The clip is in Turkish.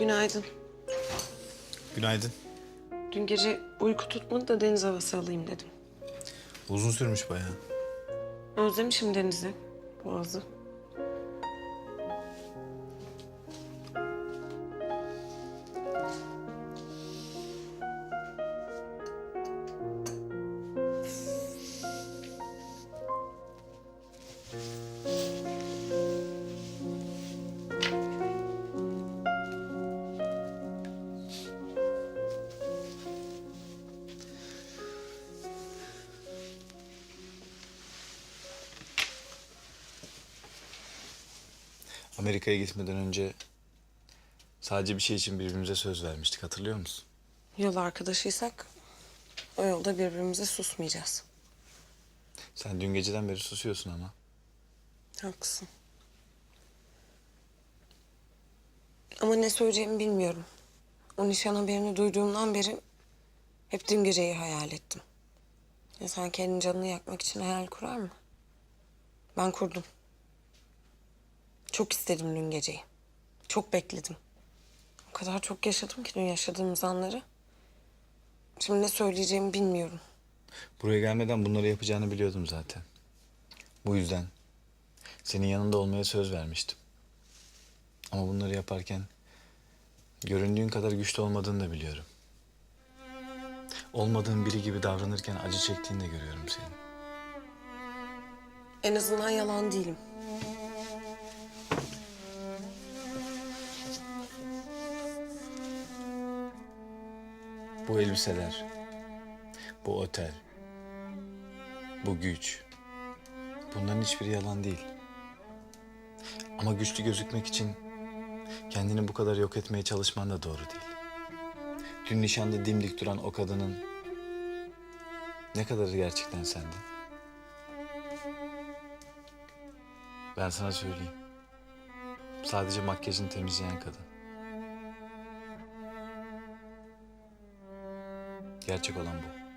Günaydın. Günaydın. Dün gece uyku tutmadı da deniz havası alayım dedim. Uzun sürmüş bayağı. Özlemişim denizi, boğazı. Amerika'ya gitmeden önce sadece bir şey için birbirimize söz vermiştik. Hatırlıyor musun? Yol arkadaşıysak o yolda birbirimize susmayacağız. Sen dün geceden beri susuyorsun ama. Haklısın. Ama ne söyleyeceğimi bilmiyorum. O nişan haberini duyduğumdan beri hep dün geceyi hayal ettim. Ya sen kendin canını yakmak için hayal kurar mı? Ben kurdum. Çok istedim dün geceyi. Çok bekledim. O kadar çok yaşadım ki dün yaşadığımız anları. Şimdi ne söyleyeceğimi bilmiyorum. Buraya gelmeden bunları yapacağını biliyordum zaten. Bu yüzden senin yanında olmaya söz vermiştim. Ama bunları yaparken göründüğün kadar güçlü olmadığını da biliyorum. Olmadığın biri gibi davranırken acı çektiğini de görüyorum senin. En azından yalan değilim. Bu elbiseler, bu otel, bu güç. Bunların hiçbiri yalan değil. Ama güçlü gözükmek için kendini bu kadar yok etmeye çalışman da doğru değil. Dün nişanda dimdik duran o kadının ne kadarı gerçekten sende? Ben sana söyleyeyim. Sadece makyajını temizleyen kadın. Gerçek olan bu.